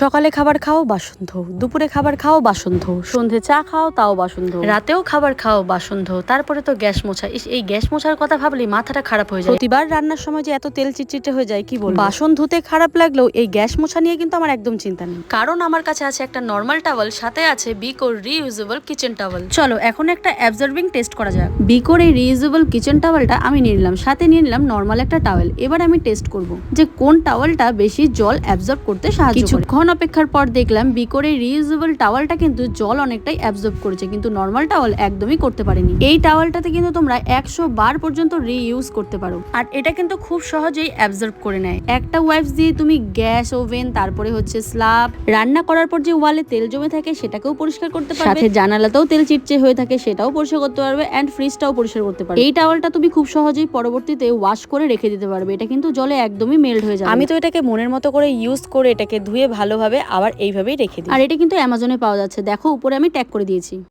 সকালে খাবার খাও বাসন ধো। দুপুরে খাবার খাও বাসন ধো। সন্ধে চা খাও তাও বাসন ধো। রাতেও খাবার খাও বাসন ধো। তারপরে তো গ্যাস মোছা। এই গ্যাস মোছার কথা ভাবলেই মাথাটা খারাপ হয়ে যায়। প্রতিবার রান্নার সময় যে এত তেল চিটচিটে হয়ে যায় কি বলব? বাসন ধুতে খারাপ লাগলেও এই গ্যাস মোছা নিয়ে কিন্তু আমার একদম চিন্তা নেই। কারণ আমার কাছে আছে একটা নর্মাল টাওয়াল সাথে আছে বিকোর রিইউজেবল কিচেন টাওয়াল। চলো এখন একটা অ্যাবজর্বিং টেস্ট করা যাক। বিকোর এই রিইউজেবল কিচেন টাওয়ালটা আমি নিয়ে নিলাম সাথে নিয়ে নিলাম নর্মাল একটা টাওয়েল। এবার আমি টেস্ট করব যে কোন টাওয়েলটা বেশি জল অ্যাবজর্ব করতে সাহায্য কিছুক্ষণ অপেক্ষার পর দেখলাম বিকোর এই রিইউজেবল টাওয়ালটা কিন্তু জল অনেকটাই অ্যাবজর্ব করেছে কিন্তু নর্মাল টাওয়াল একদমই করতে পারেনি। এই টাওয়ালটাতে কিন্তু তোমরা একশো বার পর্যন্ত রিইউজ করতে পারো। আর এটা কিন্তু খুব সহজেই অ্যাবজর্ব করে নেয়। একটা ওয়াইপস দিয়ে তুমি গ্যাস ওভেন তারপরে হচ্ছে স্ল্যাব রান্না করার পর যে ওয়ালে তেল জমে থাকে সেটাকেও পরিষ্কার করতে পারবে। সাথে জানালাতেও তেল চিটচে হয়ে থাকে সেটাও পরিষ্কার করতে পারবে এন্ড ফ্রিজটাও পরিষ্কার করতে পারবে। এই টাওয়ালটা তুমি খুব সহজেই পরবর্তীতে ওয়াশ করে রেখে দিতে পারবে। এটা কিন্তু জলে একদমই মেল্ট হয়ে যাবে আমি তো এটাকে মনের মতো করে ইউজ করে এটাকে ধুয়ে ভালোভাবে আবার এইভাবেই রেখে দিই। আর এটা কিন্তু অ্যামাজনে পাওয়া যাচ্ছে। দেখো, উপরে আমি ট্যাগ করে দিয়েছি।